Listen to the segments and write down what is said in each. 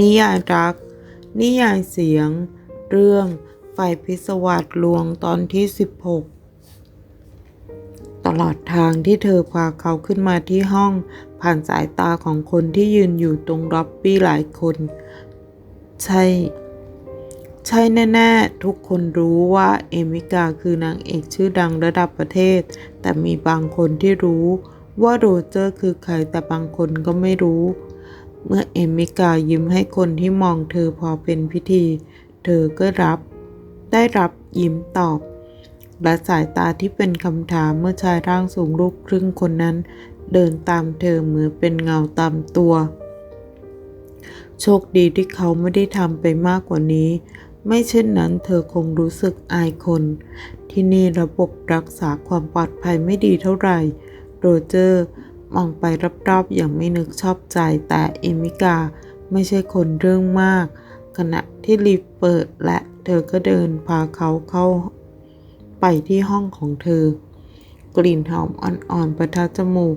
นิยายรัก นิยายเสียง เรื่องไฟพิศวาสลวงตอนที่ 16 ตลอดทางที่เธอพาเขาขึ้นมาที่ห้อง ผ่านสายตาของคนที่ยืนอยู่ตรงล็อบบี้หลายคน ใช่ ใช่แน่ๆ ทุกคนรู้ว่าเอมิกาคือนางเอกชื่อดังระดับประเทศ แต่มีบางคนที่รู้ว่าโรเจอร์คือใครแต่บางคนก็ไม่รู้ เมื่อเอมิกายิ้มให้คนที่มองเธอพอเป็นพิธี เธอก็รับ ได้รับยิ้มตอบ และสายตาที่เป็นคำถามเมื่อชายร่างสูงลูกครึ่งคนนั้น เดินตามเธอเหมือนเป็นเงาตามตัว โชคดีที่เขาไม่ได้ทำไปมากกว่านี้ ไม่เช่นนั้นเธอคงรู้สึกอายคน ที่นี่ระบบรักษาความปลอดภัยไม่ดีเท่าไหร่ โรเจอร์มองไปรอบๆอย่างไม่นึกชอบใจแต่เอมิกาไม่ใช่คนเรื่องมาก ขณะที่ลิฟต์เปิดและเธอก็เดินพาเขาเข้าไปที่ห้องของเธอ กลิ่นหอมอ่อนๆประทะจมูก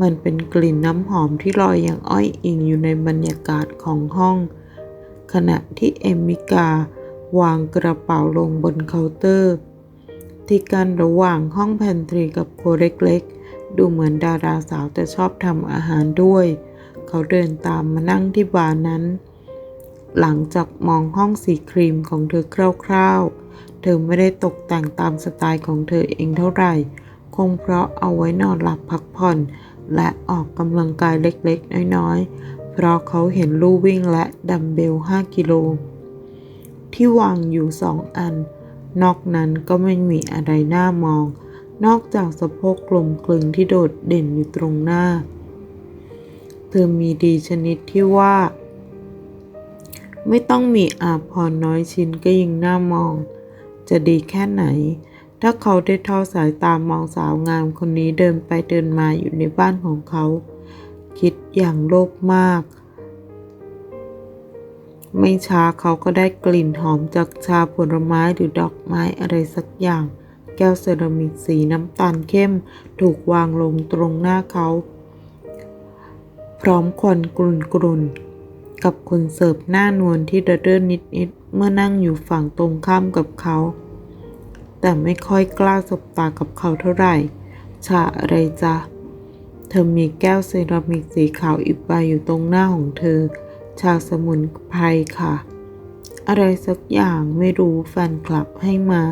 มันเป็นกลิ่นน้ำหอมที่ลอยอย่างอ้อยอิงอยู่ในบรรยากาศของห้อง ขณะที่เอมิกา วางกระเป๋าลงบนเคาน์เตอร์ ที่กันระหว่างห้องแพนทรีกับครัวเล็กๆ ดูเหมือนดาราสาวแต่ชอบทำอาหารด้วย เขาเดินตามมานั่งที่บาร์นั้น หลังจากมองห้องสีครีมของเธอคร่าวๆ เธอไม่ได้ตกแต่งตามสไตล์ของเธอเองเท่าไหร่ คงเพราะเอาไว้นอนหลับพักผ่อน และออกกำลังกายเล็กๆ น้อยๆ เพราะเขาเห็นลู่วิ่งและดัมเบล 5 กิโล ที่วางอยู่สองอัน นอกนั้นก็ไม่มีอะไรน่ามอง นอกจากสะโพกกลมกลึงที่โดดเด่นอยู่ตรงหน้า เธอมีดีชนิดที่ว่า ไม่ต้องมีอาพรณ์น้อยชิ้นก็ยิ่งน่ามอง จะดีแค่ไหน ถ้าเขาได้ทอดสายตามองสาวงามคนนี้เดินไปเดินมาอยู่ในบ้านของเขา คิดอย่างโลภมาก ไม่ช้าเขาก็ได้กลิ่นหอมจากชาผลไม้หรือดอกไม้อะไรสักอย่าง แก้วเซรามิกสีน้ำตาลเข้ม ถูกวางลงตรงหน้าเขา พร้อมควันกรุ่นกรุ่นๆกับคนเสิร์ฟหน้านวลที่เดอเดินนิดๆเมื่อนั่งอยู่ฝั่งตรงข้ามกับเขา แต่ไม่ค่อยกล้าสบตากับเขาเท่าไหร่ชาอะไรจ๊ะเธอมีแก้วเซรามิกสีขาวอีกใบอยู่ตรงหน้าของเธอ ชาสมุนไพรค่ะ อะไรสักอย่างไม่รู้แฟนคลับให้มา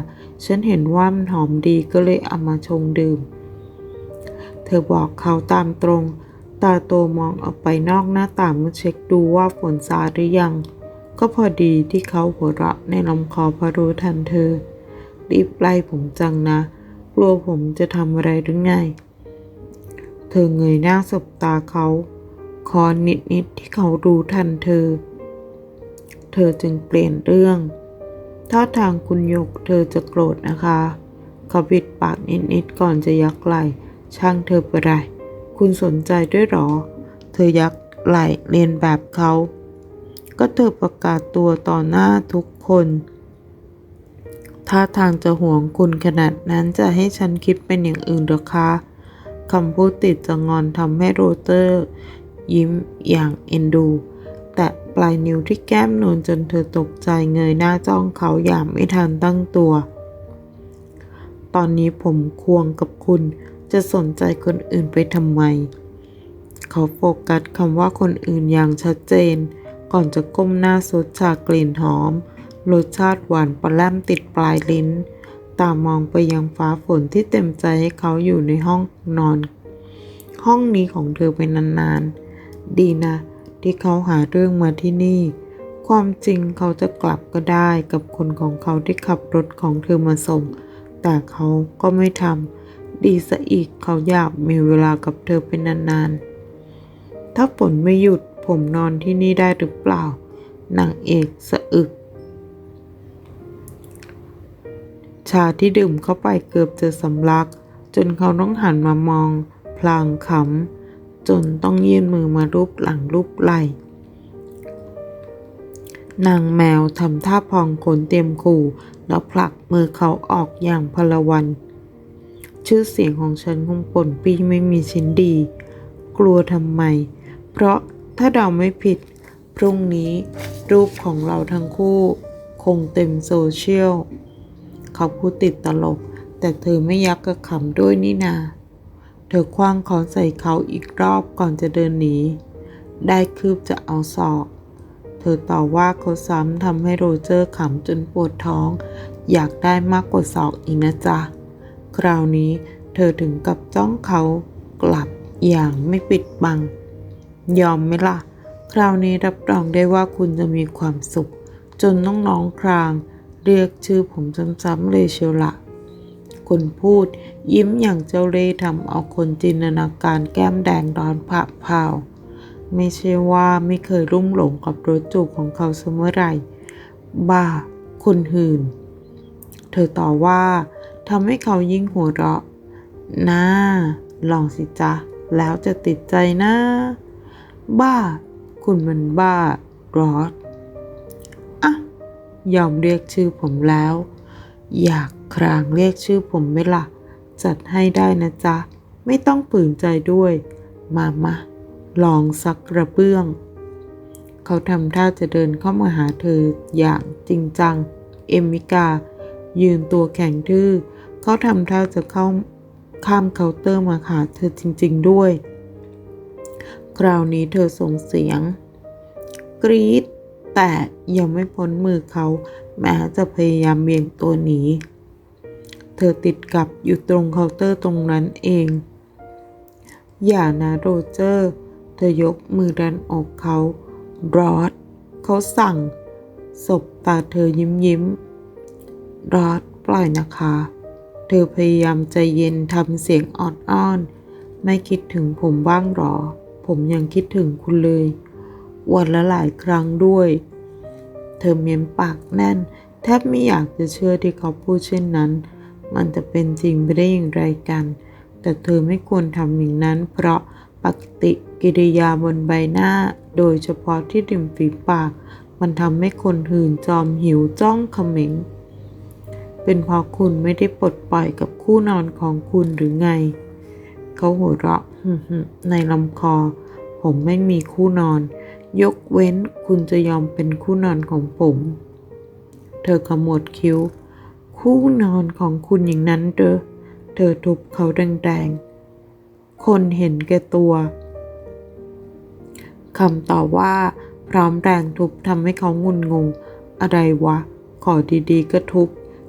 ฉันเห็นว่ามันหอมดีก็เลยเอามาชงดื่ม เธอบอกเขาตามตรง ตาโตมองออกไปนอกหน้าต่างมาเช็คดูว่าฝนซาหรือยัง ก็พอดีที่เขาหัวเราะในลำคอพอรู้ทันเธอ รีบไล่ผมจังนะ กลัวผมจะทำอะไรหรือไง เธอเงยหน้าสบตาเขา คอนนิดๆที่เขารู้ทันเธอ เธอจึงเปลี่ยนเรื่อง ถ้าทางคุณยกเธอจะโกรธนะคะ เขาปิดปากนิดๆก่อนจะยักไหล่ช่างเธอไปไรคุณสนใจด้วยหรอ เธอยักไหล่เรียนแบบเขา ก็เธอประกาศตัวต่อหน้าทุกคนถ้าทางจะห่วงคุณขนาดนั้นจะให้ฉันคิดเป็นอย่างอื่นหรอคะคำพูดติดจะงอนทำให้โรเตอร์ ยิ้มอย่างเอ็นดู แต่ปลายนิ้วที่แก้มนูนจนเธอตกใจเงยหน้าจ้องเขาอย่างไม่ทันตั้งตัว ตอนนี้ผมควงกับคุณจะสนใจคนอื่นไปทำไม เขาโฟกัสคำว่าคนอื่นอย่างชัดเจน ก่อนจะก้มหน้าซดชากลิ่นหอม รสชาติหวานปลาแรมติดปลายลิ้น ตามองไปยังฟ้าฝนที่เต็มใจให้เขาอยู่ในห้องนอน ห้องนี้ของเธอไปนานๆ ดีนะ ที่เขาหาเรื่องมาที่นี่ ความจริงเขาจะกลับก็ได้กับคนของเขาที่ขับรถของเธอมาส่ง แต่เขาก็ไม่ทำดีซะอีกเขาอยากมีเวลากับเธอเป็นนานๆ ถ้าฝนไม่หยุดผมนอนที่นี่ได้หรือเปล่านางเอกสะอึก ชาที่ดื่มเข้าไปเกือบจะสำลัก จนเขาต้องหันมามอง พลางขำ จนต้องยื่นมือมารูปหลังรูปไหล่นางแมวทำท่าพองขนเตรียมขู่ แล้วผลักมือเขาออกอย่างพลวัน ชื่อเสียงของฉันคงป่นปีไม่มีชิ้นดี กลัวทำไม เพราะถ้าเดาไม่ผิด พรุ่งนี้รูปของเราทั้งคู่ คงเต็มโซเชียล เขาพูดติดตลก แต่เธอไม่ยักกระขำด้วยนี่นา ธอคว้างค้อนใส่เขาอีกรอบก่อนจะเดินหนี ได้คืบจะเอาศอก เธอต่อว่าเขาซ้ำทำให้โรเจอร์ขำจนปวดท้อง อยากได้มากกว่าศอกอีกนะจ๊ะ คราวนี้เธอถึงกับจ้องเขากลับอย่างไม่ปิดบัง ยอมไหมล่ะ คราวนี้รับรองได้ว่าคุณจะมีความสุข จนน้องๆคราง เรียกชื่อผมซ้ำๆเลยเชียวละ คนพูด ยิ้มอย่างเจ้าเล่ห์ทำเอาคนจินตนาการแก้มแดงร้อนผะเผาไม่ใช่ว่าไม่เคยรุ่มหลงกับรถจูบของเขาเสมอไหรบ้า คนหื่น เธอต่อว่าทำให้เขายิ่งหัวเราะน่าลองสิจ๊ะ แล้วจะติดใจนะ บ้า คุณมันบ้ารอดอะยอมเรียกชื่อผมแล้ว อยากครางเรียกชื่อผมไหมล่ะจัดให้ได้นะจ๊ะ ไม่ต้องปืนใจด้วย มามาลองสักกระเบื้อง เขาทำท่าจะเดินเข้ามาหาเธออย่างจริงจัง เอมิกา ยืนตัวแข็งทื่อเขาทำท่าจะเข้าข้ามเคาน์เตอร์มาหาเธอจริง ๆ ด้วย คราวนี้เธอส่งเสียง กรี๊ดแต่ยังไม่พ้นมือเขา แม้จะพยายามเบี่ยงตัวหนี เธอติดกับอยู่ตรงเคาน์เตอร์ตรงนั้นเอง อย่านะโรเจอร์ เธอยกมือดันอกเขารอดเขาสั่งสบตาเธอยิ้มยิ้มรอดปล่อยนะคะ เธอพยายามใจเย็นทำเสียงออดอ้อน ไม่คิดถึงผมบ้างหรอ ผมยังคิดถึงคุณเลย วันละหลายครั้งด้วย เธอเมียมปากแน่น แทบไม่อยากจะเชื่อที่เขาพูดเช่นนั้น มันจะเป็นจริงไปได้อย่างไรกัน แต่เธอไม่ควรทำอย่างนั้น เพราะปกติกิริยาบนใบหน้า โดยเฉพาะที่ริมฝีปาก มันทำให้คนหื่นจอมหิวจ้องเขม็งเป็นเพราะคุณไม่ได้ปลดปล่อยกับคู่นอนของคุณหรือไง เขาหัวเราะในลำคอ ผมไม่มีคู่นอน ยกเว้นคุณจะยอมเป็นคู่นอนของผม เธอขมวดคิ้ว คู่นอนของคุณอย่างนั้นเด้อเธอทุบเขาแรงๆ คนเห็นแก่ตัวคำต่อว่าพร้อมแรงทุบทำให้เขางุนงง อะไรวะ ขอดีๆ ก็ทุบ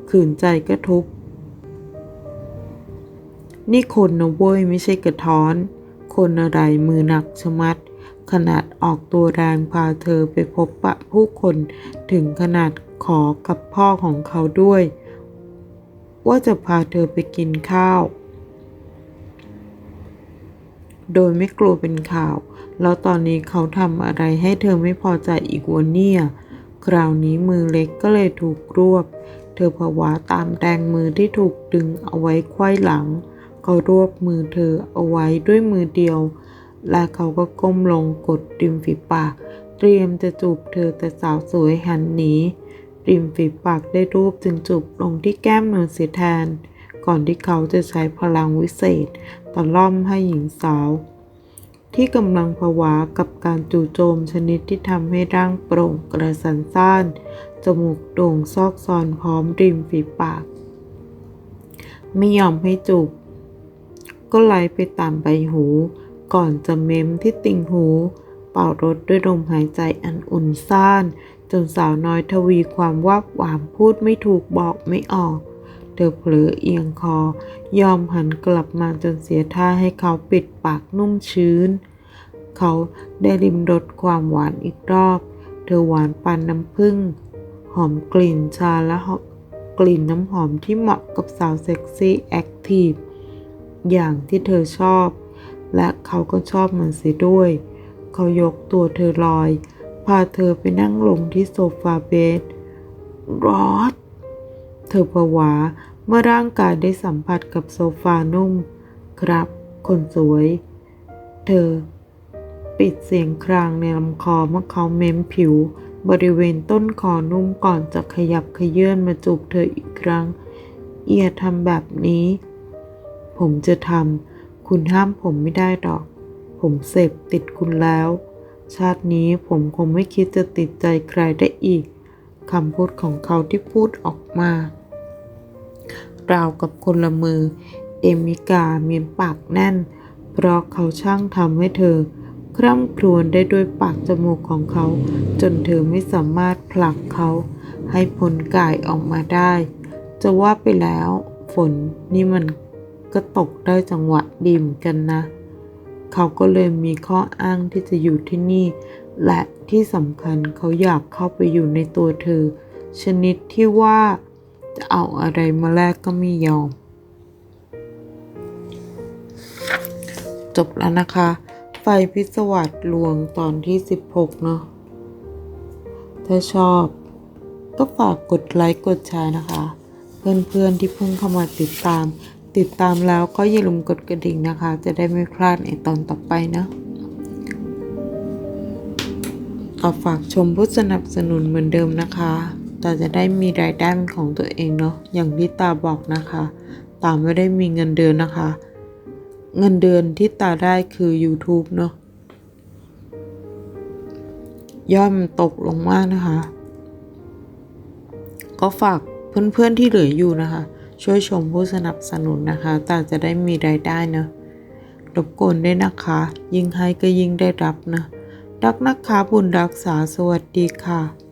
ขืนใจก็ทุบ นี่คนนะเว้ยไม่ใช่กระท้อน คนอะไรมือหนักชะมัด ขนาดออกตัวแรงพาเธอไปพบปะผู้คนถึงขนาดขอกับพ่อของเขาด้วย ว่าจะพาเธอไปกินข้าว โดยไม่กลัวเป็นข่าว แล้วตอนนี้เขาทำอะไรให้เธอไม่พอใจอีกวันเนี่ยคราวนี้มือเล็กก็เลยถูกรวบ เธอผวาตามแรงมือที่ถูกดึงเอาไว้ไขว้หลัง เขารวบมือเธอเอาไว้ด้วยมือเดียว และเขาก็ก้มลงกดริมฝีปาก เตรียมจะจูบเธอแต่สาวสวยหันหนีริมฝีปากได้รูปจึงจูบลงที่แก้มเธอเสียแทน ก่อนที่เขาจะใช้พลังวิเศษตะล่อมให้หญิงสาว ที่กำลังผวากับการจู่โจมชนิดที่ทำให้ร่างโปร่งกระสันซ่านจมูกโด่งซอกซอนพร้อมริมฝีปาก ไม่ยอมให้จูบก็ไหลไปตามใบหู ก่อนจะเม้มที่ติ่งหู เป่ารถด้วยลมหายใจอันอุ่นซ่าน จนสาวน้อยทวีความวาบหวามพูดไม่ถูกบอกไม่ออก เธอเผลอเอียงคอ ยอมหันกลับมาจนเสียท่าให้เขาปิดปากนุ่มชื้น เขาได้ริมรสความหวานอีกรอบ เธอหวานปานน้ำผึ้งหอมกลิ่นชาและหอมกลิ่นน้ำหอมที่เหมาะกับสาวเซ็กซี่แอคทีฟอย่างที่เธอชอบ และเขาก็ชอบมันเสียด้วย เขายกตัวเธอลอย พาเธอไปนั่งลงที่โซฟาเบดรอดเธอผวาเมื่อร่างกายได้สัมผัสกับโซฟานุ่ม ครับ คนสวย เธอ ปิดเสียงครางในลำคอเมื่อเขาเม้มผิว บริเวณต้นคอนุ่มก่อนจะขยับขยื่นมาจูบเธออีกครั้ง เอียทำแบบนี้ ผมจะทำ คุณห้ามผมไม่ได้หรอก ผมเสพติดคุณแล้ว ชาตินี้ผมคงไม่คิดจะติดใจใครได้อีกคำพูดของเขาที่พูดออกมาราวกับคนละมือ เอมิกาเมียนปากแน่น เพราะเขาช่างทำให้เธอ คร่ำครวญได้ด้วยปากจมูกของเขา จนเธอไม่สามารถผลักเขา ให้พ้นกายออกมาได้ จะว่าไปแล้ว ฝนนี่มัน ก็ตกได้จังหวะดีเหมอนกันนะ เขาก็เลยมีข้ออ้างที่จะอยู่ที่นี่ และที่สำคัญเขาอยากเข้าไปอยู่ในตัวเธอ ชนิดที่ว่าจะเอาอะไรมาแลกก็ไม่ยอม จบแล้วนะคะ ไฟพิศวาสลวงตอนที่ 16 เนาะถ้าชอบก็ฝากกดไลค์กดแชร์นะคะ เพื่อนๆที่เพิ่งเข้ามาติดตาม ติดตามแล้วก็อย่าลืมกดกระดิ่งนะคะ จะได้ไม่พลาดในตอนต่อไปนะก็ฝากชมผู้สนับสนุนเหมือนเดิมนะคะตาจะได้มีรายได้ของตัวเองเนาะ อย่างที่ตาบอกนะคะ ตาไม่ได้มีเงินเดือนนะคะ เงินเดือนที่ตาได้คือ YouTube เนาะ ย่อมตกลงมากนะคะ ก็ฝากเพื่อนๆที่เหลืออยู่นะคะ ช่วยชมผู้สนับสนุนนะคะตาจะได้มีรายได้เนอะรบกวนด้วยนะคะ ยิ่งให้ก็ยิ่งได้รับนะ รักนะคะบุญรักษาสวัสดีค่ะ